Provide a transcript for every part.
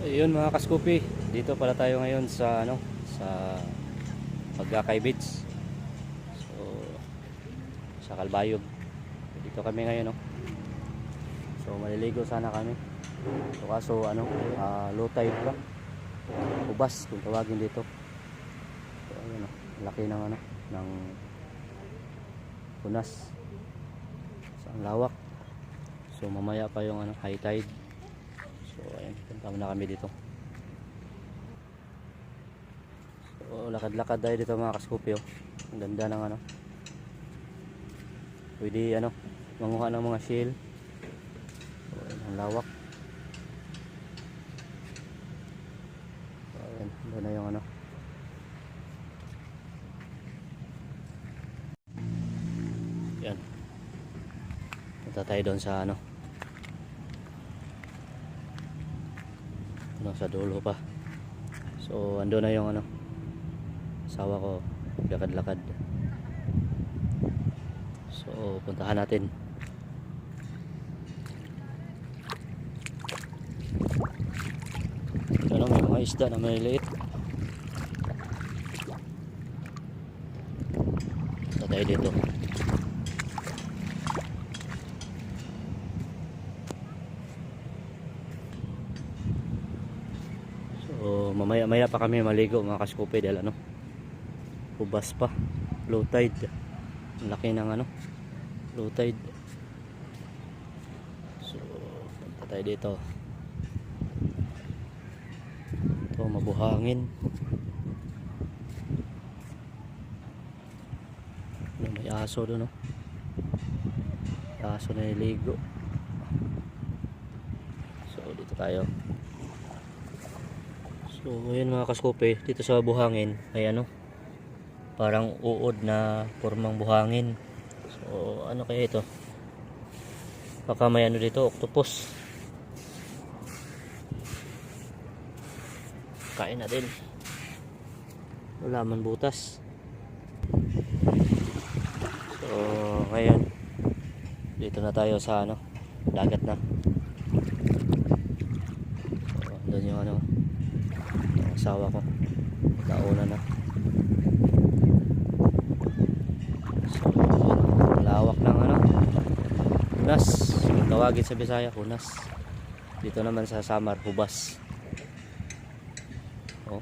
Ayun mga kaskupi, dito pala tayo ngayon sa ano, sa Pagkakay Beach. So sa Kalbayog. Dito kami ngayon, no. So maliligo sana kami. So kaso ano, ah, low tide pa. Ubas kung tawagin dito. So ayun, laki ng ano, ng punas. So ang lawak. So mamaya pa yung ano, high tide. So ayun, punta muna kami dito. So lakad-lakad tayo dito mga kaskupi oh. Ang ganda ng ano. Pwede ano, manguha ng mga shell. So ayun, ang lawak. Ayun, doon na yung ano. Yan. Punta tayo doon sa ano. Ano sa dulo pa. So ando na yung ano asawa ko lakad-lakad. So puntahan natin. Ano may mga isda na maliliit. Punta tayo dito So mamaya maya pa kami maligo mga kaskupi dahil ano Ubas pa. Low tide. Laki ng ano Low tide. So punta tayo dito. Ito mabuhangin. Ano, May aso doon no? Aso na niligo. So dito tayo So, ayan mga kaskope, dito sa buhangin ay ano, parang uod na formang buhangin. So, ano kaya ito? Baka may ano dito, octopus. Kain natin. Wala man butas. So, ngayon, dito na tayo sa ano, dagat na. So, doon yung ano, asawa ko. Nauna na. So lawak ng ano. Hunas. Yung tawagin sa Bisaya hunas. Dito naman sa Samar hubas. Oh.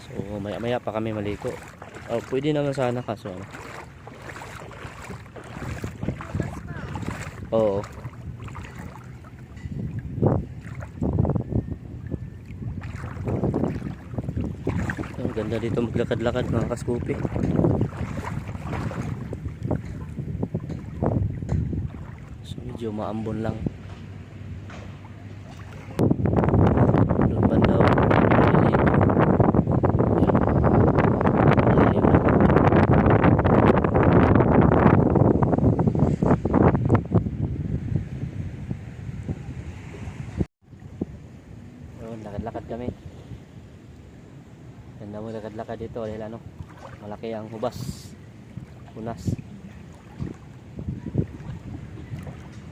so maya maya pa kami maliko oh, pwede naman sana kaso ano. Oo. Ang ganda dito maglakad-lakad mga kaskupi. So medyo maambon lang. Doon banda oh, maliligo. Yan. Malayo na. Yun, lakad-lakad kami. Mo lakad-lakad dito dahil ano, malaki ang hubas. Punas.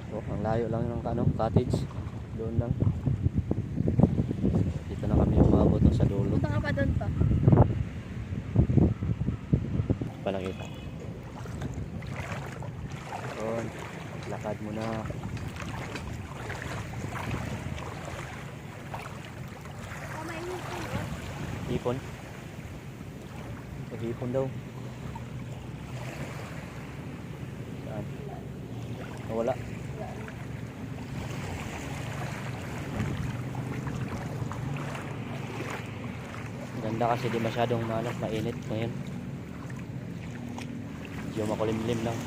So, ang layo lang ng ano, cottage. Doon lang. Dito na kami umabot sa dulo. Punta ka pa doon pa. Pa nakita. Doon. Lakad mo na. Oh, Hipon daw. Saan? Nawala. Ganda kasi di masyadong ano, mainit ngayon. Medyo makulimlim lang.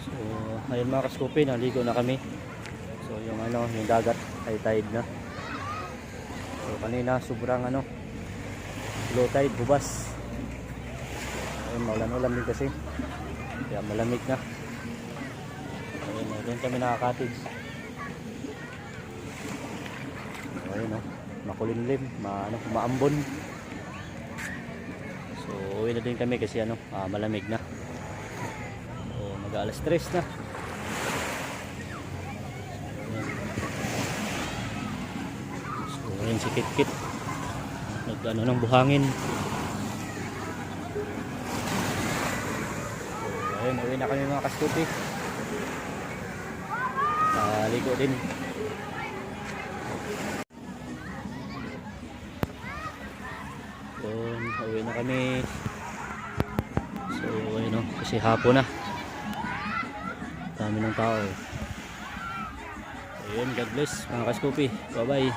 So, ayun mga kaskupi, naligo na kami. So yung ano, yung dagat ay tide na. So kanina sobrang ano, low tide, bubas. Ayun, maulan-ulan din kasi. Kaya malamig na. Ayun, doon kami. So, ayun oh, makulimlim, ma, ano, maambon. So uwi na din kami kasi ano, ah, malamig na. So mag alas 3 na. Ayun si Kit Kit. Nag ano ng buhangin. So, ayun, uwi na kami mga kaskupi. Kaligo din. Yun, uwi na kami. So, ayun o, kasi hapon na. Dami ng tao. Ayun, God bless mga kaskupi. Bye-bye.